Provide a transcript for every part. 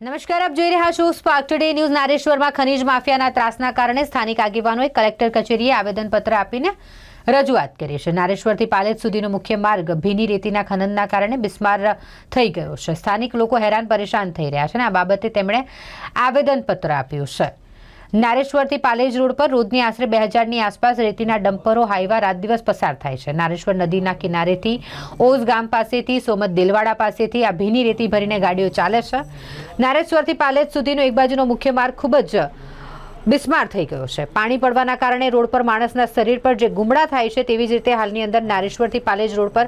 નમસ્કાર, આપ જોઈ રહ્યા છો સ્પાર્ક ટુડે ન્યૂઝ નારેશ્વરમાં ખનીજ માફિયાના ત્રાસના કારણે સ્થાનિક આગેવાનોએ કલેક્ટર કચેરીએ આવેદનપત્ર આપીને રજૂઆત કરી છે. નારેશ્વરથી પાલેજ સુધીનો મુખ્ય માર્ગ ભીની રેતીના ખનનના કારણે બિસ્માર થઈ ગયો છે. સ્થાનિક લોકો હેરાન પરેશાન થઈ રહ્યા છે અને આ બાબતે તેમણે આવેદનપત્ર આપ્યું છે. નારેશ્વરથી પાલેજ રોડ પર રોજની આશરે બે હજારની આસપાસ રેતીના ડમ્પરો, હાઈવા રાત દિવસ પસાર થાય છે. નારેશ્વર નદીના કિનારેથી ઓઝ ગામ પાસેથી સોમત દિલવાડા પાસેથી આ ભીની રેતી ભરીને ગાડીઓ ચાલે છે. નારેશ્વરથી પાલેજ સુધીનો એક બાજુનો મુખ્ય માર્ગ ખૂબ જ બિસ્માર થઈ ગયો છે. પાણી પડવાના કારણે રોડ પર માણસના શરીર પર જે ગુમડા થાય છે તેવી જ રીતે હાલની અંદર નારેશ્વરથી પાલેજ રોડ પર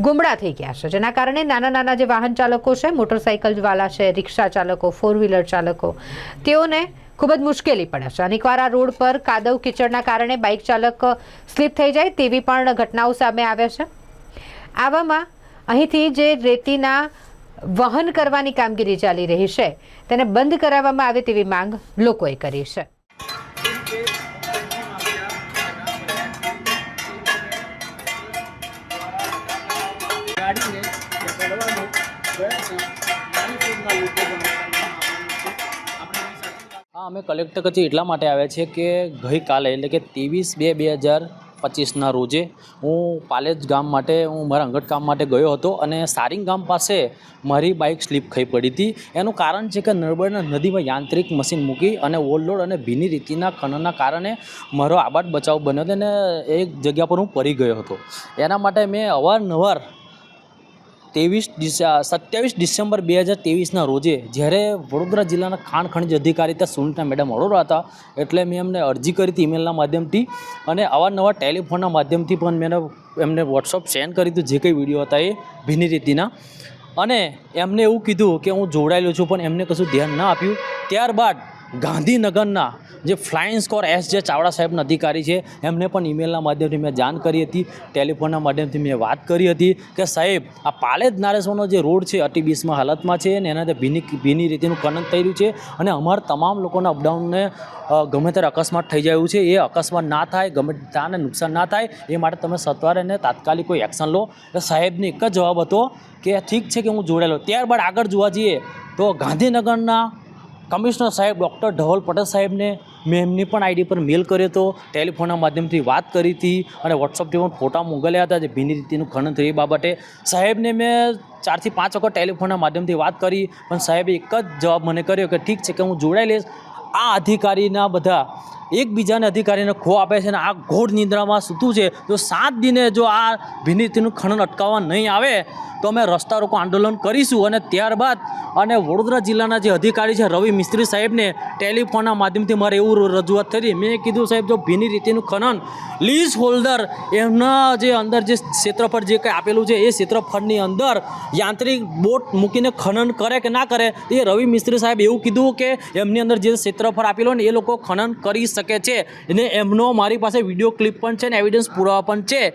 ગુમડા થઈ ગયા છે. જેના કારણે નાના નાના જે વાહન ચાલકો છે મોટરસાઇકલ વાલા છે, રિક્ષા ચાલકો ફોર વ્હીલર ચાલકો, તેઓને ખૂબ જ મુશ્કેલી પણ હશે અનેકવાર આ રોડ પર કાદવ કીચડના કારણે બાઇક ચાલક સ્લીપ થઈ જાય તેવી પણ ઘટનાઓ સામે આવે છે. આવામાં અહીંથી જે રેતીના વહન કરવાની કામગીરી ચાલી રહી છે, તેને બંધ કરાવવામાં આવે તેવી માંગ લોકોએ કરી છે. અમે કલેક્ટર કચેરી એટલા માટે આવ્યા છીએ કે ગઈકાલે, એટલે કે ત્રેવીસ બે બે હજાર પચીસના રોજે હું પાલેજ ગામ માટે, હું મારા અંગત કામ માટે ગયો હતો અને સારિંગ ગામ પાસે મારી બાઇક સ્લીપ ખાઈ પડી હતી. એનું કારણ છે કે નર્મદા નદીમાં યાંત્રિક મશીન મૂકી અને ઓવરલોડ અને ભીની રીતિના ખનનના કારણે મારો આબાદ બચાવ બન્યો હતો અને એક જગ્યા પર હું પડી ગયો હતો. એના માટે મેં અવારનવાર ત્રેવીસ સત્યાવીસ ડિસેમ્બર બે હજાર ત્રેવીસના રોજે જ્યારે વડોદરા જિલ્લાના ખાણ ખનિજ અધિકારી ત્યાં સુનિતા મેડમ અરોરા હતા, એટલે મેં એમને અરજી કરી હતી ઈમેલના માધ્યમથી અને અવારનવાર ટેલિફોનના માધ્યમથી પણ મેં એમને વોટ્સઅપ સેન્ડ કરી હતું, જે કંઈ વીડિયો હતા એ ભીની રીતિના. અને એમને એવું કીધું કે હું જોડાયેલો છું, પણ એમને કશું ધ્યાન ના આપ્યું. ત્યારબાદ ગાંધીનગરના જે ફ્લાઇંગ સ્કોર એસ જે ચાવડા સાહેબના અધિકારી છે, એમને પણ ઈમેલના માધ્યમથી મેં જાણ કરી હતી, ટેલિફોનના માધ્યમથી મેં વાત કરી હતી કે સાહેબ, આ પાલેજ નારેશ્વરનો જે રોડ છે અતિ બીસમાં હાલતમાં છે ને એના ભીની ભીની રીતેનું ખનન થઈ છે અને અમારા તમામ લોકોના અપડાઉનને ગમે ત્યારે અકસ્માત થઈ જાય છે, એ અકસ્માત ના થાય, ગમે ત્યાંને નુકસાન ના થાય, એ માટે તમે સત્વરે અને તાત્કાલિક કોઈ એક્શન લો. એટલે સાહેબને એક જ જવાબ હતો કે ઠીક છે કે હું જોડાયેલો, ત્યારબાદ આગળ જોવા જઈએ તો ગાંધીનગરના કમિશનર સાહેબ ડૉક્ટર ધવલ પટેલ સાહેબને મેં એમની પણ આઈડી પર મેલ કર્યો હતો, ટેલિફોનના માધ્યમથી વાત કરી હતી અને વોટ્સઅપથી પણ ફોટા મોકલ્યા હતા જે ભીની રીતિનું ખનન થયું એ બાબતે. સાહેબને મેં ચારથી પાંચ વખત ટેલિફોનના માધ્યમથી વાત કરી, પણ સાહેબે એક જ જવાબ મને કર્યો કે ઠીક છે કે હું જોડાઈ લઈશ આ અધિકારીના બધા એકબીજાને અધિકારીને ખો આપે છે અને આ ઘોર નિંદ્રામાં સૂતું છે. જો સાત દિને જો આ ભીની રીતિનું ખનન અટકાવવા નહીં આવે, તો અમે રસ્તા રોકો આંદોલન કરીશું. અને ત્યારબાદ અને વડોદરા જિલ્લાના જે અધિકારી છે, રવિ મિસ્ત્રી સાહેબને ટેલિફોનના માધ્યમથી મારે એવું રજૂઆત થઈ મેં કીધું, સાહેબ, જો ભીની રીતિનું ખનન લીઝ હોલ્ડર એમના જે અંદર જે ક્ષેત્રફળ જે કંઈ આપેલું છે, એ ક્ષેત્રફળની અંદર યાંત્રિક બોટ મૂકીને ખનન કરે કે ના કરે? એ રવિ મિસ્ત્રી સાહેબ એવું કીધું કે, એમની અંદર જે ક્ષેત્રફળ આપેલો ને એ લોકો ખનન કરી શકે છે. અને એમનો મારી પાસે વીડિયો ક્લિપ પણ છે ને એવિડન્સ પુરાવા પણ છે.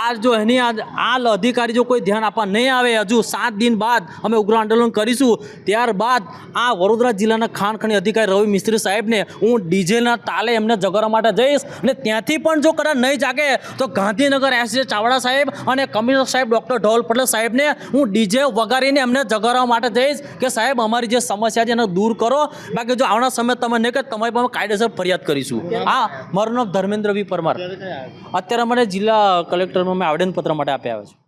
આ જો એની આ અધિકારી જો કોઈ ધ્યાન આપવા નહીં આવે હજુ સાત દિન બાદ અમે ઉગ્ર આંદોલન કરીશું. ત્યારબાદ આ વડોદરા જિલ્લાના ખાણખણી અધિકારી રવિ મિસ્ત્રી સાહેબને હું ડીજેના તાલે એમને જગાડવા માટે જઈશ અને ત્યાંથી પણ જો કદાચ નહીં જાગે તો ગાંધીનગર એસ જે ચાવડા સાહેબ અને કમિશનર સાહેબ ડૉક્ટર ઢોલ પટેલ સાહેબને હું ડીજે વગાડીને એમને જગાડવા માટે જઈશ કે સાહેબ અમારી જે સમસ્યા છે એને દૂર કરો. બાકી જો આવનાર સમય તમે નહીં કે તમારી પાસે કાયદેસર ફરિયાદ કરીશું. હા મારું નામ ધર્મેન્દ્ર વી પરમાર. અત્યારે મને જિલ્લા કલેક્ટરમાં મેં આવેદનપત્ર માટે આપ્યા આવે છે.